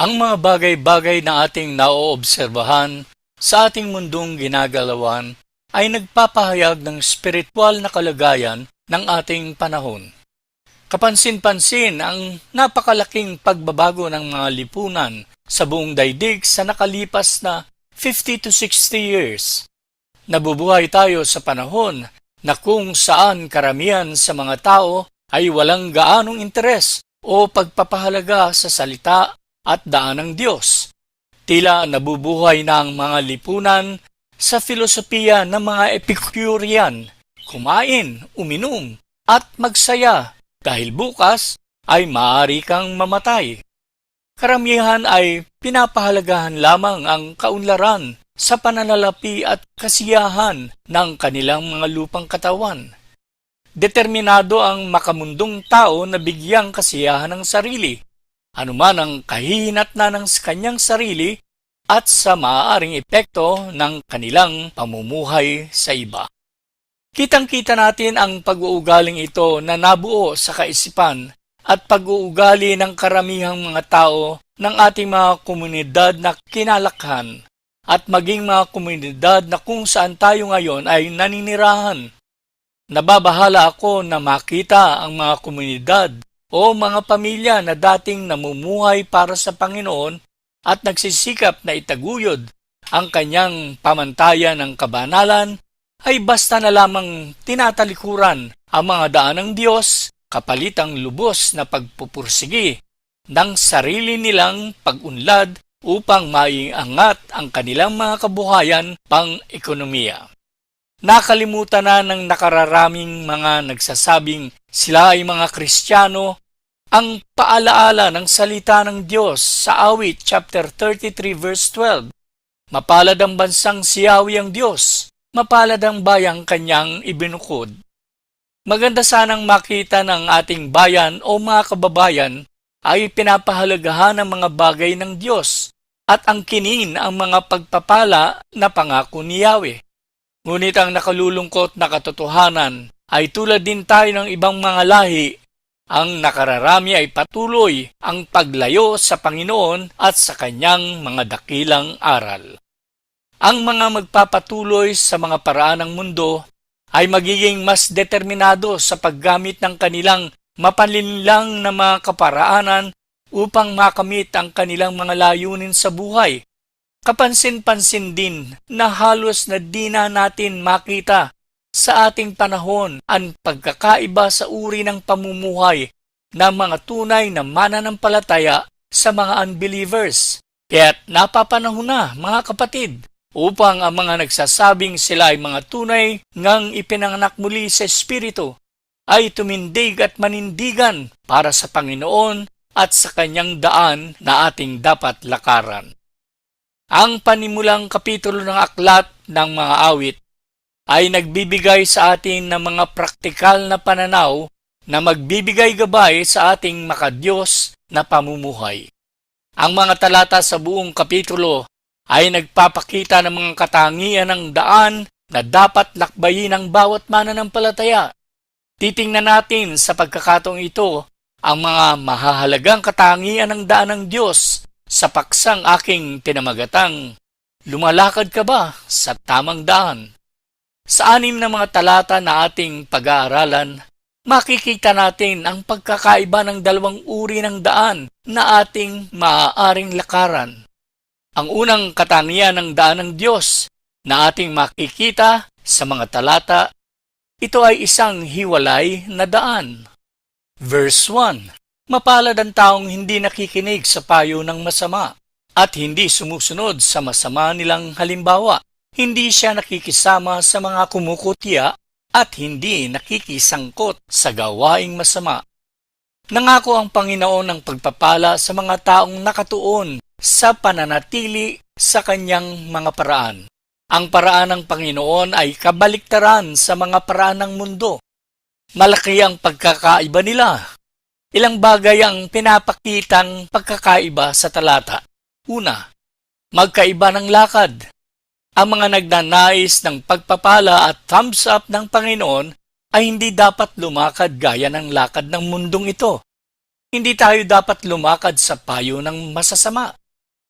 Ang mga bagay-bagay na ating naoobserbahan sa ating mundong ginagalawan ay nagpapahayag ng spiritual na kalagayan ng ating panahon. Kapansin-pansin ang napakalaking pagbabago ng mga lipunan sa buong daigdig sa nakalipas na 50 to 60 years. Nabubuhay tayo sa panahon na kung saan karamihan sa mga tao ay walang gaanong interes o pagpapahalaga sa salita at daan ng Diyos. Tila nabubuhay na ang mga lipunan sa filosofiya ng mga Epicurean, kumain, uminom, at magsaya dahil bukas ay maaari kang mamatay. Karamihan ay pinapahalagahan lamang ang kaunlaran sa pananalapi at kasiyahan ng kanilang mga lupang katawan. Determinado ang makamundong tao na bigyang kasiyahan ng sarili, anuman ang kahihinat na ng kanyang sarili at sa maaaring epekto ng kanilang pamumuhay sa iba. Kitang-kita natin ang pag-uugaling ito na nabuo sa kaisipan at pag-uugali ng karamihang mga tao ng ating mga komunidad na kinalakhan at maging mga komunidad na kung saan tayo ngayon ay naninirahan. Nababahala ako na makita ang mga komunidad o mga pamilya na dating namumuhay para sa Panginoon at nagsisikap na itaguyod ang kanyang pamantayan ng kabanalan ay basta na lamang tinatalikuran ang mga daan ng Diyos kapalit ang lubos na pagpupursigi ng sarili nilang pag-unlad upang maiangat ang kanilang mga kabuhayan pang-ekonomiya. Nakalimutan na ng nakararaming mga nagsasabing sila ay mga Kristiyano ang paalaala ng salita ng Diyos sa awit chapter 33 verse 12. Mapalad ang bansang siyawi ang Diyos, mapalad ang bayang kanyang ibinukod. Maganda sanang makita ng ating bayan o mga kababayan ay pinapahalagahan ang mga bagay ng Diyos at ang kinin ang mga pagpapala na pangako ni Yahweh. Ngunit ang nakalulungkot na katotohanan ay tulad din tayo ng ibang mga lahi, ang nakararami ay patuloy ang paglayo sa Panginoon at sa kanyang mga dakilang aral. Ang mga magpapatuloy sa mga paraan ng mundo ay magiging mas determinado sa paggamit ng kanilang mapalinlang na mga kaparaanan upang makamit ang kanilang mga layunin sa buhay Kapansin-pansin din na halos na di na natin makita sa ating panahon ang pagkakaiba sa uri ng pamumuhay ng mga tunay na mananampalataya sa mga unbelievers. Kaya't napapanahon na mga kapatid upang ang mga nagsasabing sila ay mga tunay ngang ipinanganak muli sa Espiritu ay tumindig at manindigan para sa Panginoon at sa kanyang daan na ating dapat lakaran. Ang panimulang kapitulo ng aklat ng mga awit ay nagbibigay sa atin ng mga praktikal na pananaw na magbibigay gabay sa ating makadiyos na pamumuhay. Ang mga talata sa buong kapitulo ay nagpapakita ng mga katangian ng daan na dapat lakbayin ng bawat mananampalataya. Titingnan natin sa pagkakataong ito ang mga mahahalagang katangian ng daan ng Diyos sa paksang aking tinamagatang, lumalakad ka ba sa tamang daan? Sa anim na mga talata na ating pag-aaralan, makikita natin ang pagkakaiba ng dalawang uri ng daan na ating maaaring lakaran. Ang unang katangian ng daan ng Diyos na ating makikita sa mga talata, ito ay isang hiwalay na daan. Verse 1 Mapalad ang taong hindi nakikinig sa payo ng masama at hindi sumusunod sa masama nilang halimbawa. Hindi siya nakikisama sa mga kumukutya at hindi nakikisangkot sa gawaing masama. Nangako ang Panginoon ng pagpapala sa mga taong nakatuon sa pananatili sa kanyang mga paraan. Ang paraan ng Panginoon ay kabaliktaran sa mga paraan ng mundo. Malaki ang pagkakaiba nila Ilang bagay ang pinapakitang pagkakaiba sa talata. Una, magkaiba ng lakad. Ang mga nagnanais ng pagpapala at thumbs up ng Panginoon ay hindi dapat lumakad gaya ng lakad ng mundong ito. Hindi tayo dapat lumakad sa payo ng masasama.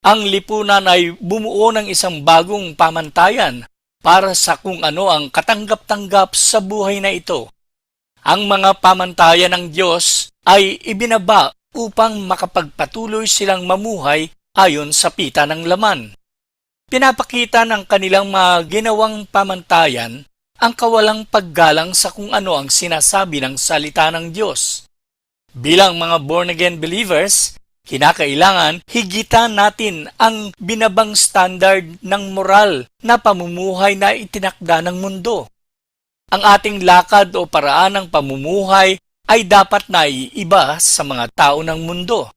Ang lipunan ay bumuo ng isang bagong pamantayan para sa kung ano ang katanggap-tanggap sa buhay na ito. Ang mga pamantayan ng Diyos ay ibinaba upang makapagpatuloy silang mamuhay ayon sa pita ng laman. Pinapakita ng kanilang mga ginawang pamantayan ang kawalang paggalang sa kung ano ang sinasabi ng salita ng Diyos. Bilang mga born-again believers, kinakailangan higitan natin ang binabang standard ng moral na pamumuhay na itinakda ng mundo. Ang ating lakad o paraan ng pamumuhay ay dapat na iiba sa mga tao ng mundo.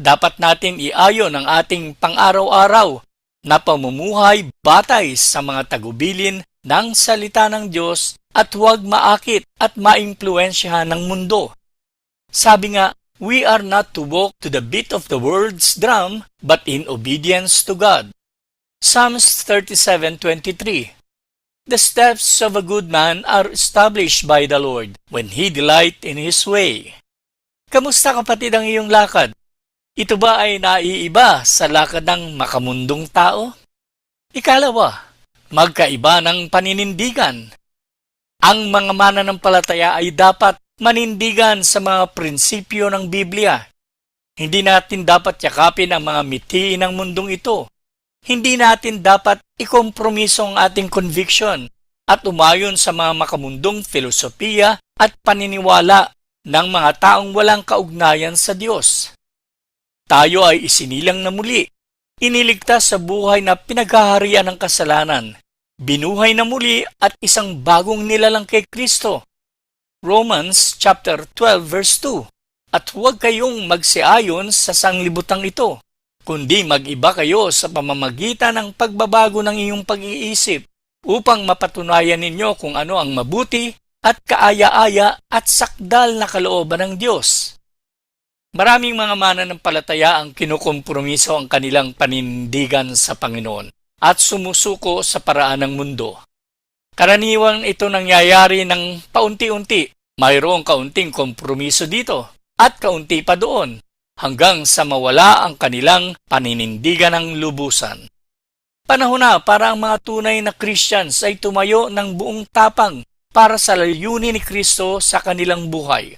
Dapat natin iayon ang ating pang-araw-araw na pamumuhay batay sa mga tagubilin ng salita ng Diyos at huwag maakit at maimpluensyahan ng mundo. Sabi nga, we are not to walk to the beat of the world's drum, but in obedience to God. Psalms 37:23 The steps of a good man are established by the Lord when he delight in his way. Kamusta kapatid ang iyong lakad? Ito ba ay naiiba sa lakad ng makamundong tao? Ikalawa, magkaiba ng paninindigan. Ang mga mananampalataya ay dapat manindigan sa mga prinsipyo ng Biblia. Hindi natin dapat yakapin ang mga mitiin ng mundong ito. Hindi natin dapat ikompromiso ang ating conviction at umayon sa mga makamundong filosofiya at paniniwala ng mga taong walang kaugnayan sa Diyos. Tayo ay isinilang na muli, iniligtas sa buhay na pinaghaharian ng kasalanan, binuhay na muli at isang bagong nilalang kay Kristo Romans chapter 12 verse 2. At huwag kayong magsiayon sa sanglibutang ito, kundi mag-iba kayo sa pamamagitan ng pagbabago ng iyong pag-iisip upang mapatunayan ninyo kung ano ang mabuti at kaaya-aya at sakdal na kalooban ng Diyos. Maraming mga mananampalataya ang kinukompromiso ang kanilang panindigan sa Panginoon at sumusuko sa paraan ng mundo. Karaniwan ito nangyayari ng paunti-unti mayroong kaunting kompromiso dito at kaunti pa doon hanggang sa mawala ang kanilang paninindigan ng lubusan. Panahon na para ang mga tunay na Christians ay tumayo ng buong tapang para sa layunin ni Kristo sa kanilang buhay.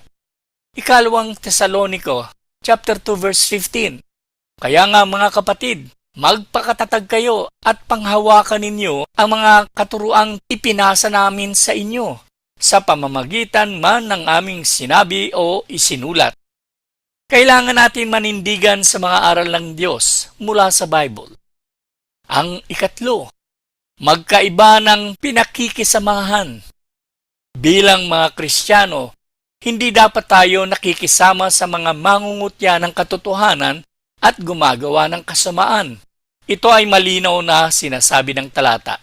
Ikalawang Tesalonico, chapter 2 verse 15. Kaya nga mga kapatid, magpakatatag kayo at panghawakan ninyo ang mga katuruang ipinasa namin sa inyo sa pamamagitan man ng aming sinabi o isinulat. Kailangan natin manindigan sa mga aral ng Diyos mula sa Bible. Ang ikatlo, magkaiba ng pinakikisamahan. Bilang mga Kristiyano, hindi dapat tayo nakikisama sa mga mangungutya ng katotohanan at gumagawa ng kasamaan. Ito ay malinaw na sinasabi ng talata.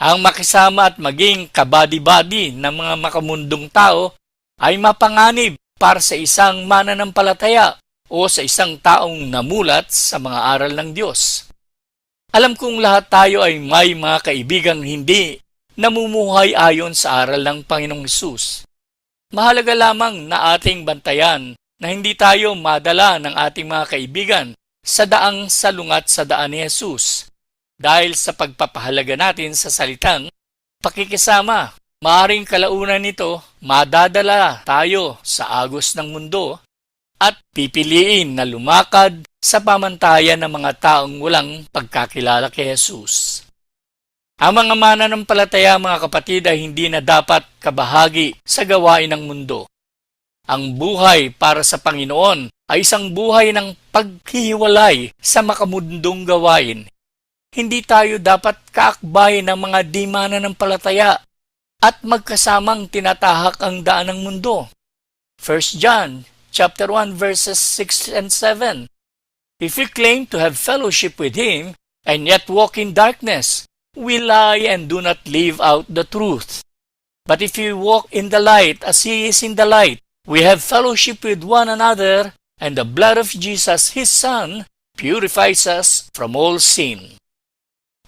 Ang makisama at maging kabadi-badi ng mga makamundong tao ay mapanganib para sa isang mananampalataya o sa isang taong namulat sa mga aral ng Diyos. Alam kong lahat tayo ay may mga kaibigang hindi namumuhay ayon sa aral ng Panginoong Hesus. Mahalaga lamang na ating bantayan na hindi tayo madala ng ating mga kaibigan sa daang salungat sa daan ni Jesus dahil sa pagpapahalaga natin sa salitang pakikisama. Maaring kalaunan nito, madadala tayo sa agos ng mundo at pipiliin na lumakad sa pamantayan ng mga taong walang pagkakilala kay Jesus. Ang mga mananampalataya mga kapatid ay hindi na dapat kabahagi sa gawain ng mundo. Ang buhay para sa Panginoon ay isang buhay ng paghihiwalay sa makamundong gawain hindi tayo dapat kaakbay ng mga di mananampalataya at magkasamang tinatahak ang daan ng mundo. 1 John chapter 1 verses 6 and 7. If we claim to have fellowship with him and yet walk in darkness, we lie and do not live out the truth. But if we walk in the light as he is in the light, we have fellowship with one another, and the blood of Jesus, his Son, purifies us from all sin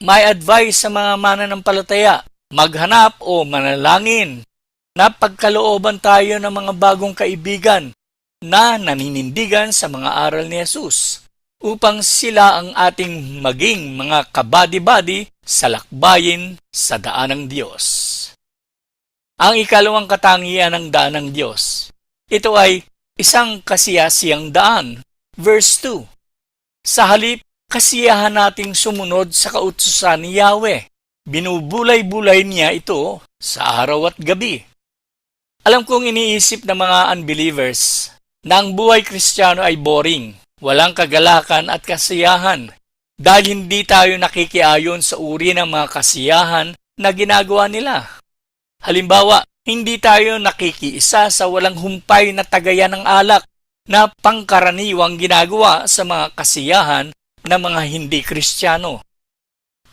may advice sa mga mananampalataya, maghanap o manalangin na pagkalooban tayo ng mga bagong kaibigan na naninindigan sa mga aral ni Jesus upang sila ang ating maging mga kabady-bady sa lakbayin sa daan ng Diyos. Ang ikalawang katangian ng daan ng Diyos, ito ay isang kasiyasiyang daan. Verse 2, Sa halip, kasiyahan nating sumunod sa kautusan ni Yahweh. Binubulay-bulay niya ito sa araw at gabi. Alam kong iniisip ng mga unbelievers na ang buhay kristyano ay boring, walang kagalakan at kasiyahan dahil hindi tayo nakikiayon sa uri ng mga kasiyahan na ginagawa nila. Halimbawa, hindi tayo nakikiisa sa walang humpay na tagayan ng alak na pangkaraniwang ginagawa sa mga kasiyahan ng mga hindi kristyano.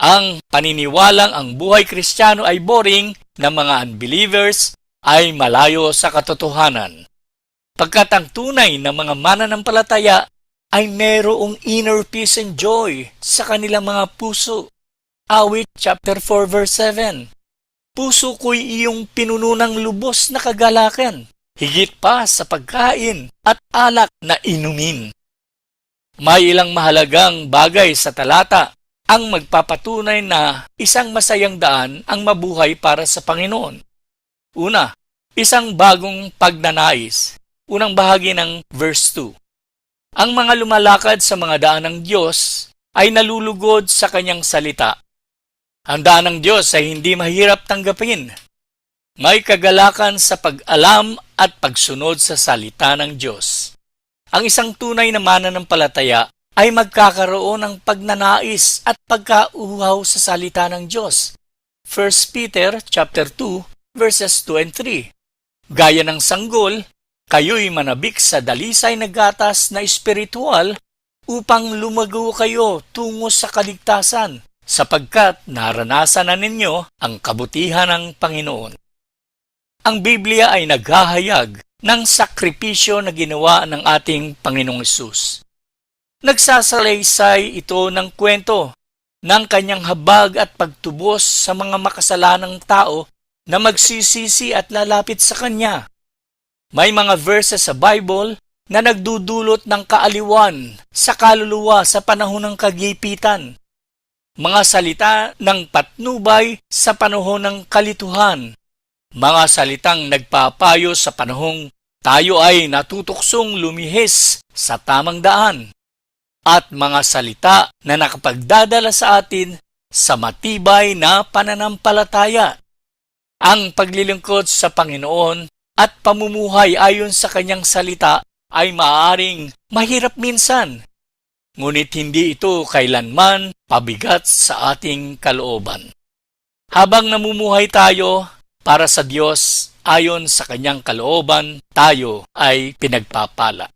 Ang paniniwalang ang buhay kristyano ay boring ng mga unbelievers ay malayo sa katotohanan. Pagkat ang tunay na mga mananampalataya ay merong inner peace and joy sa kanilang mga puso. Awit chapter 4 verse 7 Puso ko'y iyong pinuno ng lubos na kagalakan, higit pa sa pagkain at alak na inumin. May ilang mahalagang bagay sa talata ang magpapatunay na isang masayang daan ang mabuhay para sa Panginoon. Una, isang bagong pagnanais. Unang bahagi ng verse 2. Ang mga lumalakad sa mga daan ng Diyos ay nalulugod sa kanyang salita. Ang daan ng Diyos ay hindi mahirap tanggapin. May kagalakan sa pag-alam at pagsunod sa salita ng Diyos. Ang isang tunay na mananampalataya ay magkakaroon ng pagnanais at pagkauhaw sa salita ng Diyos. 1 Peter chapter 2 verses 2 and 3. Gaya ng sanggol, kayo'y manabik sa dalisay na gatas na espiritual upang lumago kayo tungo sa kaligtasan sapagkat naranasan na ninyo ang kabutihan ng Panginoon. Ang Biblia ay naghahayag ng sakripisyo na ginawa ng ating Panginoong Isus. Nagsasalaysay ito ng kwento ng kanyang habag at pagtubos sa mga makasalanang tao na magsisisi at lalapit sa Kanya. May mga verses sa Bible na nagdudulot ng kaaliwan sa kaluluwa sa panahon ng kagipitan. Mga salita ng patnubay sa panahon ng kalituhan. Mga salitang nagpapayo sa panahong tayo ay natutuksong lumihis sa tamang daan. At mga salita na nakapagdadala sa atin sa matibay na pananampalataya ang paglilingkod sa Panginoon at pamumuhay ayon sa kanyang salita ay maaaring mahirap minsan, ngunit hindi ito kailanman pabigat sa ating kalooban. Habang namumuhay tayo para sa Diyos ayon sa kanyang kalooban, tayo ay pinagpapala.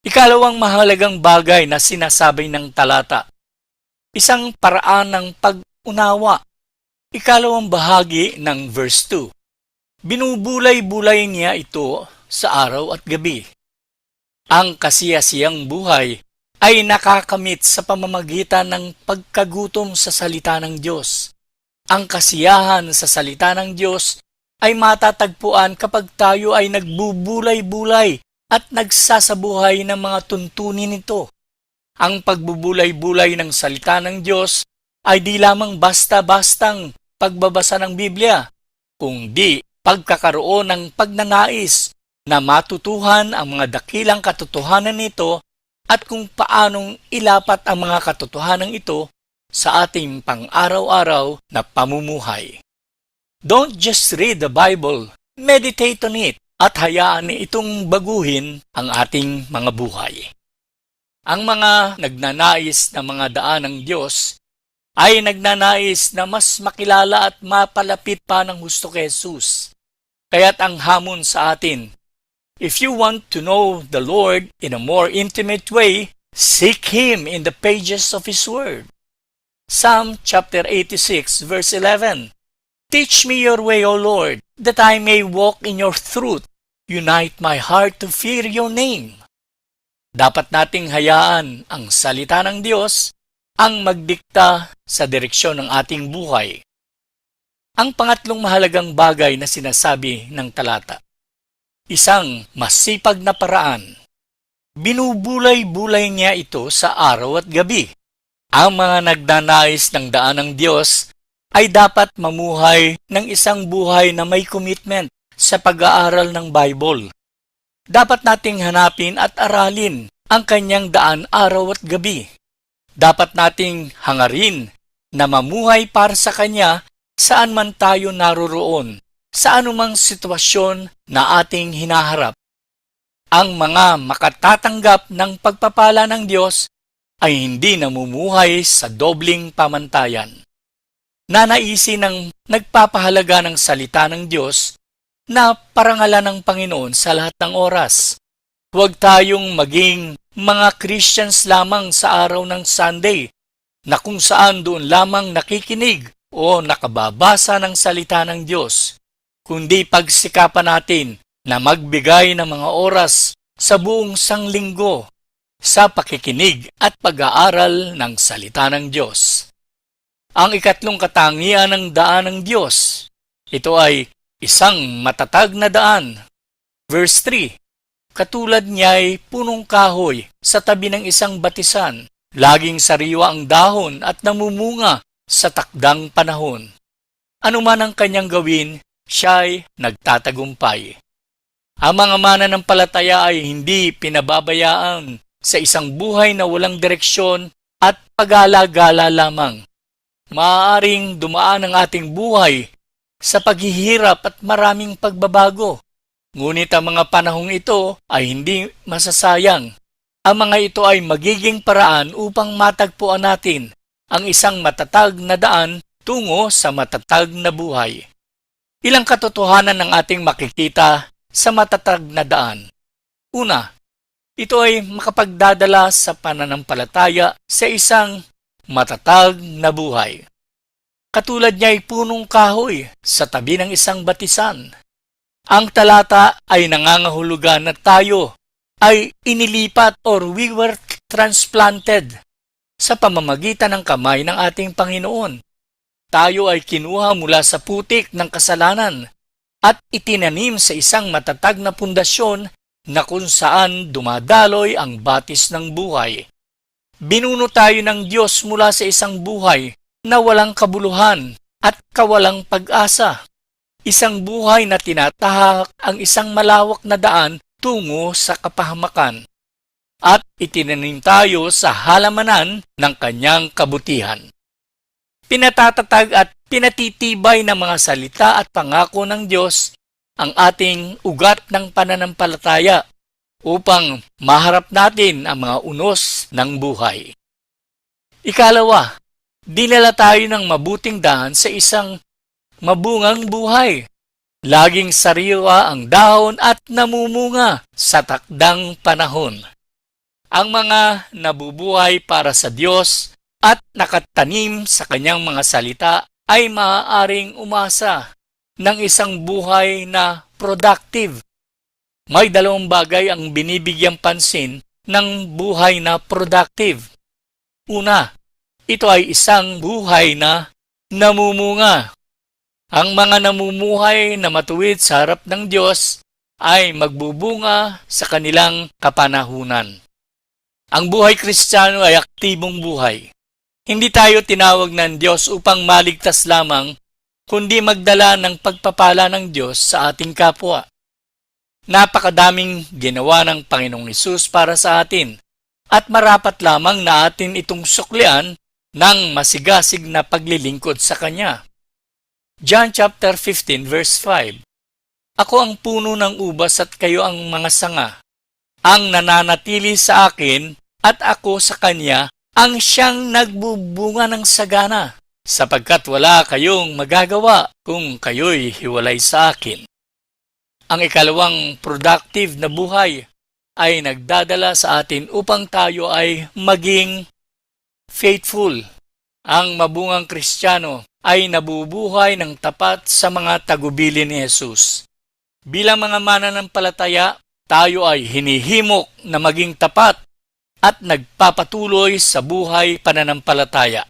Ikalawang mahalagang bagay na sinasabi ng talata, isang paraan ng pag-unawa Ikalawang bahagi ng verse 2. Binubulay-bulay niya ito sa araw at gabi. Ang kasiyasiyang buhay ay nakakamit sa pamamagitan ng pagkagutom sa salita ng Diyos. Ang kasiyahan sa salita ng Diyos ay matatagpuan kapag tayo ay nagbubulay-bulay at nagsasabuhay ng mga tuntunin nito. Ang pagbubulay-bulay ng salita ng Diyos ay di lamang basta-bastang pagbabasa ng Biblia, kundi pagkakaroon ng pagnanais na matutuhan ang mga dakilang katotohanan nito at kung paanong ilapat ang mga katotohanan ito sa ating pang-araw-araw na pamumuhay. Don't just read the Bible, meditate on it at hayaan itong baguhin ang ating mga buhay. Ang mga nagnanais na mga daan ng Diyos ay nagnanais na mas makilala at mapalapit pa ng husto kay Jesus. Kaya't ang hamon sa atin, if you want to know the Lord in a more intimate way, seek Him in the pages of His Word. Psalm chapter 86 verse 11 Teach me your way, O Lord, that I may walk in your truth. Unite my heart to fear your name. Dapat nating hayaan ang salita ng Diyos ang magdikta sa direksyon ng ating buhay. Ang pangatlong mahalagang bagay na sinasabi ng talata. isang masipag na paraan. Binubulay-bulay niya ito sa araw at gabi. Ang mga nagnanais ng daan ng Diyos ay dapat mamuhay ng isang buhay na may commitment sa pag-aaral ng Bible. Dapat nating hanapin at aralin ang kanyang daan araw at gabi. Dapat nating hangarin na mamuhay para sa kanya saan man tayo naroroon, sa anumang sitwasyon na ating hinaharap. Ang mga makatatanggap ng pagpapala ng Diyos ay hindi namumuhay sa dobling pamantayan. Nanaisin ng nagpapahalaga ng salita ng Diyos na parangalan ng Panginoon sa lahat ng oras. Huwag tayong maging mga Christians lamang sa araw ng Sunday na kung saan doon lamang nakikinig o nakababasa ng salita ng Diyos, kundi pagsikapan natin na magbigay ng mga oras sa buong sanglinggo sa pakikinig at pag-aaral ng salita ng Diyos. Ang ikatlong katangian ng daan ng Diyos, ito ay isang matatag na daan. Verse 3, Katulad niya ay punong kahoy sa tabi ng isang batisan, laging sariwa ang dahon at namumunga sa takdang panahon. Ano man ang kanyang gawin, siya ay nagtatagumpay. Ang mga mananampalataya ay hindi pinababayaan sa isang buhay na walang direksyon at pag-alagala lamang. Maaaring dumaan ang ating buhay sa paghihirap at maraming pagbabago. Ngunit ang mga panahong ito ay hindi masasayang. Ang mga ito ay magiging paraan upang matagpuan natin ang isang matatag na daan tungo sa matatag na buhay. Ilang katotohanan ng ating makikita sa matatag na daan. Una, ito ay makapagdadala sa pananampalataya sa isang matatag na buhay. Katulad niya ay punong kahoy sa tabi ng isang batisan. Ang talata ay nangangahulugan na tayo ay inilipat or we were transplanted sa pamamagitan ng kamay ng ating Panginoon. Tayo ay kinuha mula sa putik ng kasalanan at itinanim sa isang matatag na pundasyon na kung saan dumadaloy ang batis ng buhay. Binuno tayo ng Diyos mula sa isang buhay na walang kabuluhan at kawalang pag-asa. Isang buhay na tinatahak ang isang malawak na daan tungo sa kapahamakan. At itinanim tayo sa halamanan ng kanyang kabutihan. Pinatatatag at pinatitibay ng mga salita at pangako ng Diyos ang ating ugat ng pananampalataya upang maharap natin ang mga unos ng buhay. Ikalawa, dinala tayo ng mabuting daan sa isang mabungang buhay. Laging sariwa ang dahon at namumunga sa takdang panahon. Ang mga nabubuhay para sa Diyos at nakatanim sa kanyang mga salita ay maaaring umasa ng isang buhay na productive. May dalawang bagay ang binibigyang pansin ng buhay na productive. Una, ito ay isang buhay na namumunga. Ang mga namumuhay na matuwid sa harap ng Diyos ay magbubunga sa kanilang kapanahunan. Ang buhay kristyano ay aktibong buhay. Hindi tayo tinawag ng Diyos upang maligtas lamang, kundi magdala ng pagpapala ng Diyos sa ating kapwa. Napakadaming ginawa ng Panginoong Isus para sa atin, at marapat lamang na atin itong suklian ng masigasig na paglilingkod sa Kanya. John chapter 15 verse 5 Ako ang puno ng ubas at kayo ang mga sanga. Ang nananatili sa akin at ako sa Kanya ang siyang nagbubunga ng sagana, sapagkat wala kayong magagawa kung kayo'y hiwalay sa akin. Ang ikalawang productive na buhay ay nagdadala sa atin upang tayo ay maging faithful. Ang mabungang kristyano ay nabubuhay ng tapat sa mga tagubili ni Jesus. Bilang mga mananampalataya, tayo ay hinihimok na maging tapat at nagpapatuloy sa buhay pananampalataya.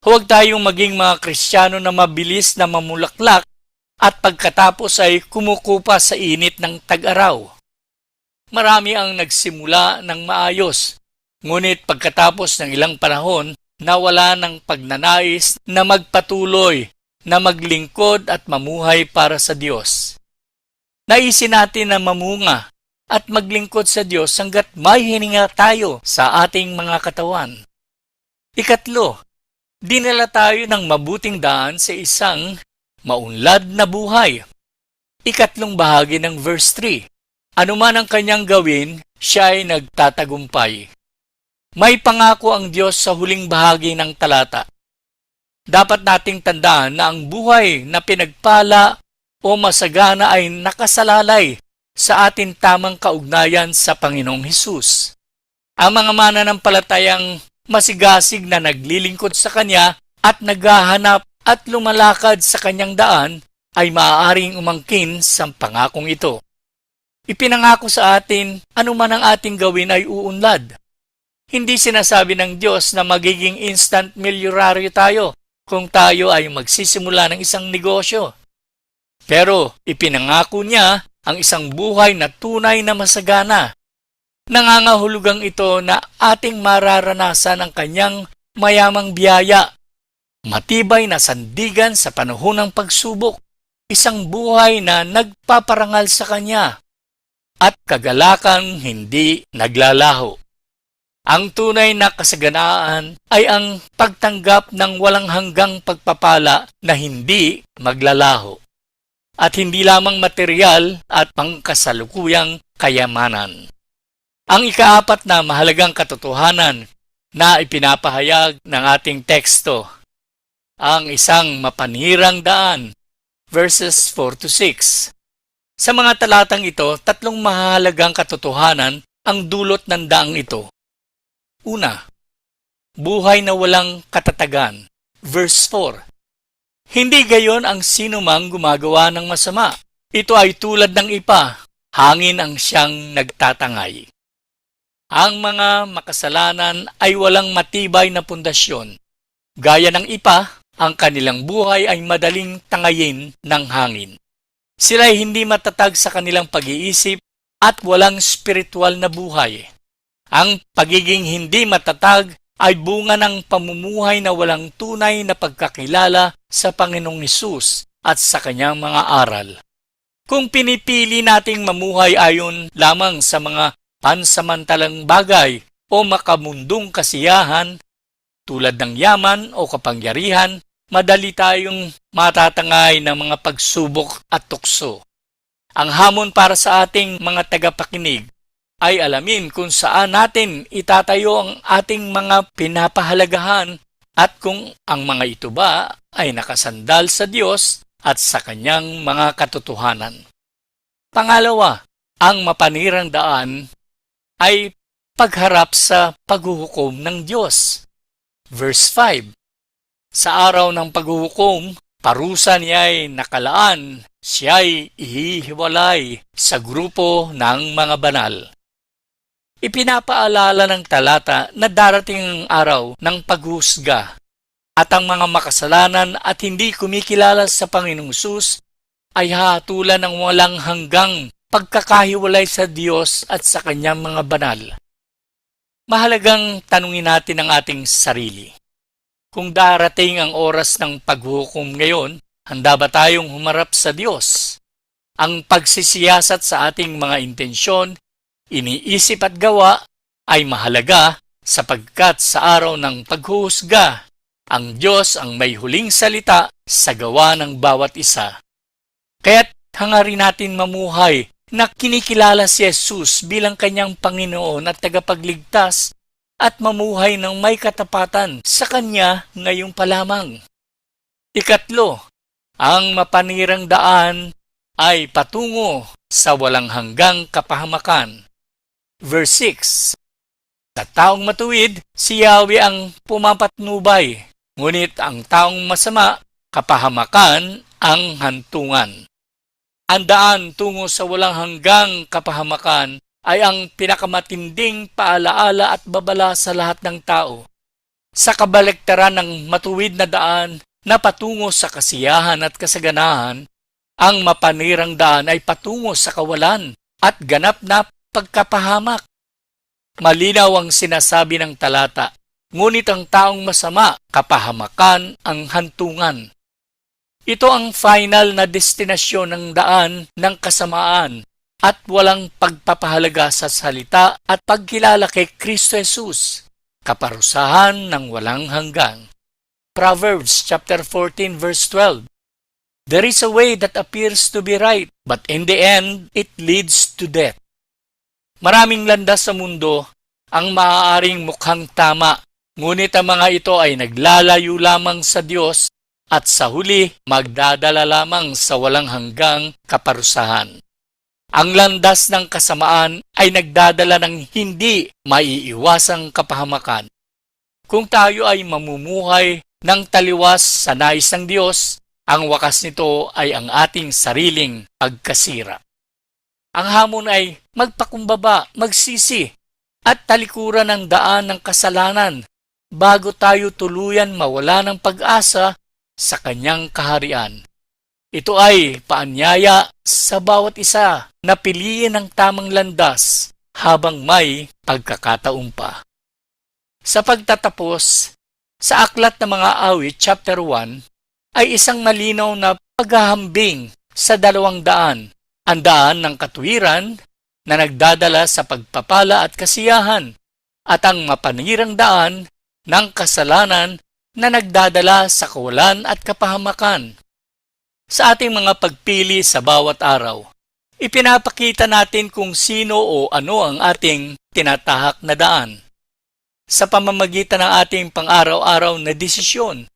Huwag tayong maging mga Kristiyano na mabilis na mamulaklak at pagkatapos ay kumukupa sa init ng tag-araw. Marami ang nagsimula ng maayos, ngunit pagkatapos ng ilang panahon, nawala ng pagnanais na magpatuloy, na maglingkod at mamuhay para sa Diyos. Naisin natin na mamunga at maglingkod sa Diyos hanggat may hininga tayo sa ating mga katawan. Ikatlo, dinala tayo ng mabuting daan sa isang maunlad na buhay. Ikatlong bahagi ng verse 3. Ano man ang kanyang gawin, siya ay nagtatagumpay. May pangako ang Diyos sa huling bahagi ng talata. Dapat nating tandaan na ang buhay na pinagpala o masagana ay nakasalalay sa atin tamang kaugnayan sa Panginoong Hesus. Ang mga mananampalatayang masigasig na naglilingkod sa Kanya at naghahanap at lumalakad sa Kanyang daan ay maaaring umangkin sa pangakong ito. Ipinangako sa atin, anuman ang ating gawin ay uunlad. Hindi sinasabi ng Diyos na magiging instant milyonaryo tayo kung tayo ay magsisimula ng isang negosyo. Pero ipinangako niya ang isang buhay na tunay na masagana. Nangangahulugang ito na ating mararanasan ang kanyang mayamang biyaya, matibay na sandigan sa panahon ng pagsubok, isang buhay na nagpaparangal sa kanya, at kagalakang hindi naglalaho. Ang tunay na kasaganaan ay ang pagtanggap ng walang hanggang pagpapala na hindi maglalaho at hindi lamang material at pangkasalukuyang kayamanan. Ang ikaapat na mahalagang katotohanan na ipinapahayag ng ating teksto, ang isang mapanirang daan, verses 4 to 6. Sa mga talatang ito, tatlong mahalagang katotohanan ang dulot ng daang ito. Una, buhay na walang katatagan. Verse 4. Hindi gayon ang sino mang gumagawa ng masama. Ito ay tulad ng ipa, hangin ang siyang nagtatangay. Ang mga makasalanan ay walang matibay na pundasyon. Gaya ng ipa, ang kanilang buhay ay madaling tangayin ng hangin. Sila ay hindi matatag sa kanilang pag-iisip at walang spiritual na buhay. Ang pagiging hindi matatag ay bunga ng pamumuhay na walang tunay na pagkakilala sa Panginoong Hesus at sa kanyang mga aral. Kung pinipili nating mamuhay ayon lamang sa mga pansamantalang bagay o makamundong kasiyahan tulad ng yaman o kapangyarihan, madali tayong matatangay ng mga pagsubok at tukso. Ang hamon para sa ating mga tagapakinig ay alamin kung saan natin itatayo ang ating mga pinapahalagahan at kung ang mga ito ba ay nakasandal sa Diyos at sa kanyang mga katotohanan. Pangalawa, ang mapanirang daan ay pagharap sa paghuhukom ng Diyos. Verse 5 Sa araw ng paghuhukom, parusa niya ay nakalaan, siya ay ihihiwalay sa grupo ng mga banal. Ipinapaalala ng talata na darating ang araw ng paghusga at ang mga makasalanan at hindi kumikilala sa Panginoong Sus ay hatulan ng walang hanggang pagkakahiwalay sa Diyos at sa kanyang mga banal. Mahalagang tanungin natin ang ating sarili. Kung darating ang oras ng paghukom ngayon, handa ba tayong humarap sa Diyos? Ang pagsisiyasat sa ating mga intensyon iniisip at gawa ay mahalaga sapagkat sa araw ng paghuhusga, ang Diyos ang may huling salita sa gawa ng bawat isa. Kaya't hangarin natin mamuhay na kinikilala si Jesus bilang kanyang Panginoon at tagapagligtas at mamuhay ng may katapatan sa Kanya ngayong pa lamang. Ikatlo, ang mapanirang daan ay patungo sa walang hanggang kapahamakan. Verse 6 Sa taong matuwid, si Yahweh ang pumapatnubay, ngunit ang taong masama, kapahamakan ang hantungan. Ang daan tungo sa walang hanggang kapahamakan ay ang pinakamatinding paalaala at babala sa lahat ng tao. Sa kabaliktaran ng matuwid na daan na patungo sa kasiyahan at kasaganahan, ang mapanirang daan ay patungo sa kawalan at ganap na pagkapahamak. Malinaw ang sinasabi ng talata, ngunit ang taong masama, kapahamakan ang hantungan. Ito ang final na destinasyon ng daan ng kasamaan at walang pagpapahalaga sa salita at pagkilala kay Kristo Jesus, kaparusahan ng walang hanggang. Proverbs chapter 14 verse 12 There is a way that appears to be right, but in the end, it leads to death. Maraming landas sa mundo ang maaaring mukhang tama, ngunit ang mga ito ay naglalayo lamang sa Diyos at sa huli magdadala lamang sa walang hanggang kaparusahan. Ang landas ng kasamaan ay nagdadala ng hindi maiiwasang kapahamakan. Kung tayo ay mamumuhay ng taliwas sa nais ng Diyos, ang wakas nito ay ang ating sariling pagkasira. Ang hamon ay magpakumbaba, magsisi, at talikuran ng daan ng kasalanan bago tayo tuluyan mawala ng pag-asa sa kanyang kaharian. Ito ay paanyaya sa bawat isa na piliin ang tamang landas habang may pagkakataon pa. Sa pagtatapos, sa Aklat ng Mga Awit, Chapter 1, ay isang malinaw na paghahambing sa dalawang daan. Ang daan ng katuwiran na nagdadala sa pagpapala at kasiyahan at ang mapanirang daan ng kasalanan na nagdadala sa kawalan at kapahamakan. Sa ating mga pagpili sa bawat araw, ipinapakita natin kung sino o ano ang ating tinatahak na daan. Sa pamamagitan ng ating pang-araw-araw na desisyon,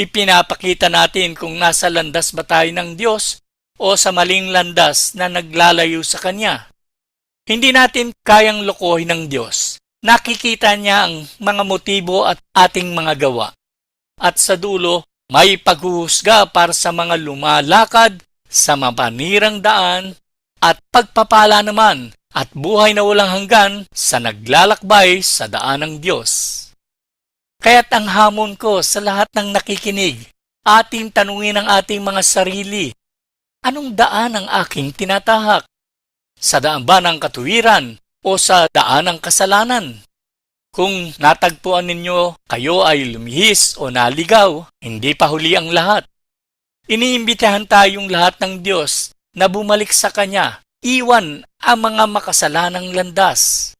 ipinapakita natin kung nasa landas ba tayo ng Diyos o sa maling landas na naglalayo sa Kanya. Hindi natin kayang lokohin ng Diyos. Nakikita niya ang mga motibo at ating mga gawa. At sa dulo, may paghuhusga para sa mga lumalakad sa mapanirang daan at pagpapala naman at buhay na walang hanggan sa naglalakbay sa daan ng Diyos. Kaya't ang hamon ko sa lahat ng nakikinig, ating tanungin ang ating mga sarili, anong daan ang aking tinatahak? Sa daan ba ng katuwiran o sa daan ng kasalanan? Kung natagpuan ninyo kayo ay lumihis o naligaw, hindi pa huli ang lahat. Iniimbitahan tayong lahat ng Diyos na bumalik sa Kanya, iwan ang mga makasalanang landas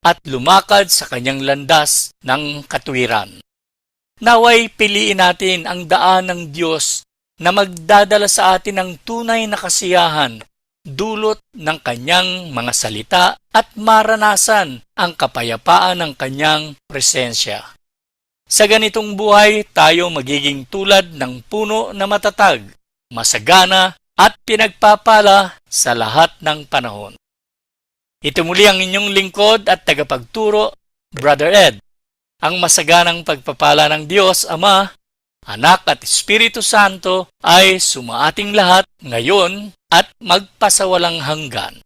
at lumakad sa kanyang landas ng katwiran. Naway piliin natin ang daan ng Diyos na magdadala sa atin ng tunay na kasiyahan, dulot ng kanyang mga salita at maranasan ang kapayapaan ng kanyang presensya. Sa ganitong buhay, tayo magiging tulad ng puno na matatag, masagana at pinagpapala sa lahat ng panahon. Ito muli ang inyong lingkod at tagapagturo, Brother Ed. Ang masaganang pagpapala ng Diyos, Ama, Anak at Espiritu Santo ay sumaating lahat ngayon at magpasawalang hanggan.